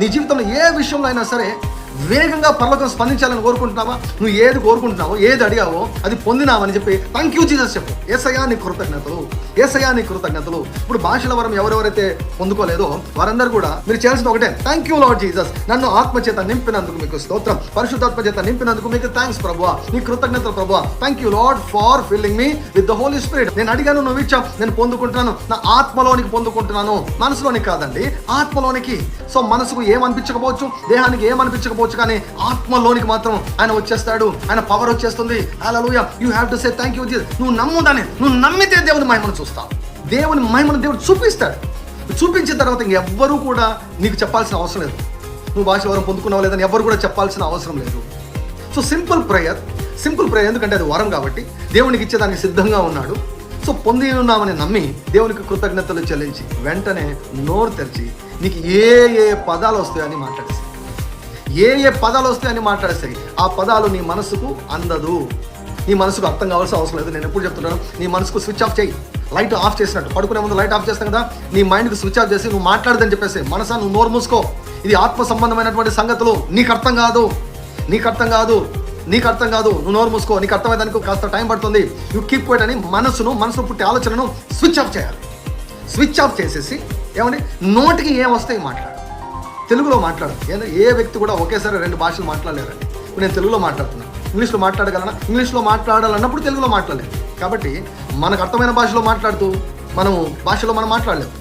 నీ జీవితంలో ఏ విషయంలో అయినా సరే వేగంగా పర్లోకం స్పందించాలని కోరుకుంటున్నావా? నువ్వు ఏది కోరుకుంటున్నావో ఏది అడిగావో అది పొందినావని చెప్పి థ్యాంక్ యూ జీసస్ చెప్పు. ఏసయా నీ కృతజ్ఞతలు. ఏసయా నీ కృతజ్ఞతలు. ఇప్పుడు భాషల వరం ఎవరెవరైతే పొందుకోలేదో వారందరూ కూడా మీరు చేయాల్సిన ఒకటే. థ్యాంక్ యూ లాడ్ జీసస్ నన్ను ఆత్మచేత నింపినందుకు మీకు స్తోత్రం. పరిశుద్ధాత్మ చేత నింపినందుకు మీకు థ్యాంక్స్ ప్రభు నీ కృతజ్ఞతలు ప్రభువా. Thank you Lord for filling me with the Holy Spirit నేను అడిగాను నువ్వు ఇచ్చావు. నేను పొందుకుంటున్నాను. నా ఆత్మలోనికి పొందుకుంటున్నాను. మనసులోనికి కాదండి ఆత్మలోనికి. సో మనసుకు ఏమనిపించకపోవచ్చు? దేహానికి ఏమనిపించకపోవచ్చు? కానీ ఆత్మలోనికి మాత్రం ఆయన వచ్చేస్తాడు. ఆయన పవర్ వచ్చేస్తుంది. అలా you have to say thank you నువ్వు నమ్ముదానే నువ్వు నమ్మితే దేవుని మహిమను చూస్తావు. దేవుని మహిమను దేవుడు చూపిస్తాడు. చూపించిన తర్వాత ఇంకెవ్వరూ కూడా నీకు చెప్పాల్సిన అవసరం లేదు. నువ్వు భాష వరం పొందుకున్నావు లేదని ఎవరు కూడా చెప్పాల్సిన అవసరం లేదు. So simple prayer simple prayer ఎందుకంటే అది వరం కాబట్టి దేవునికి ఇచ్చేదానికి సిద్ధంగా ఉన్నాడు. సో పొంది ఉన్నామని నమ్మి దేవునికి కృతజ్ఞతలు చెల్లించి వెంటనే నోరు తెరిచి నీకు ఏ ఏ పదాలు వస్తాయని మాట్లాడి. ఏ ఏ పదాలు వస్తాయని మాట్లాడేస్తాయి ఆ పదాలు నీ మనసుకు అందదు. నీ మనసుకు అర్థం కావాల్సిన అవసరం లేదు. నేను ఎప్పుడు చెప్తున్నాను? నీ మనసుకు స్విచ్ ఆఫ్ చేయి. లైట్ ఆఫ్ చేసినట్టు. పడుకునే ముందు లైట్ ఆఫ్ చేస్తాం కదా? నీ మైండ్కి స్విచ్ ఆఫ్ చేసి నువ్వు మాట్లాడదని చెప్పేసి మనసా నువ్వు నోరు మూసుకో. ఇది ఆత్మ సంబంధమైనటువంటి సంగతులు. నీకు అర్థం కాదు. నీకు అర్థం కాదు. నీకు అర్థం కాదు. నువ్వు నోరు మూసుకో. నీకు అర్థమయ్యేదానికి కాస్త టైం పడుతుంది. యూ కీప్ క్వైట్ అని మనసును మనసులో పుట్టే ఆలోచనను స్విచ్ ఆఫ్ చేయాలి. స్విచ్ ఆఫ్ చేసేసి ఏమండి? నోటికి ఏం వస్తాయి మాట్లాడు. తెలుగులో మాట్లాడు ఏ వ్యక్తి కూడా ఒకేసారి రెండు భాషలు మాట్లాడలేరండి ఇప్పుడు నేను తెలుగులో మాట్లాడుతున్నాను. ఇంగ్లీష్లో మాట్లాడగలనా? ఇంగ్లీష్లో మాట్లాడాలన్నప్పుడు తెలుగులో మాట్లాడలేదు. కాబట్టి మనకు అర్థమైన భాషలో మాట్లాడుతూ మనము భాషలో మనం మాట్లాడలేము.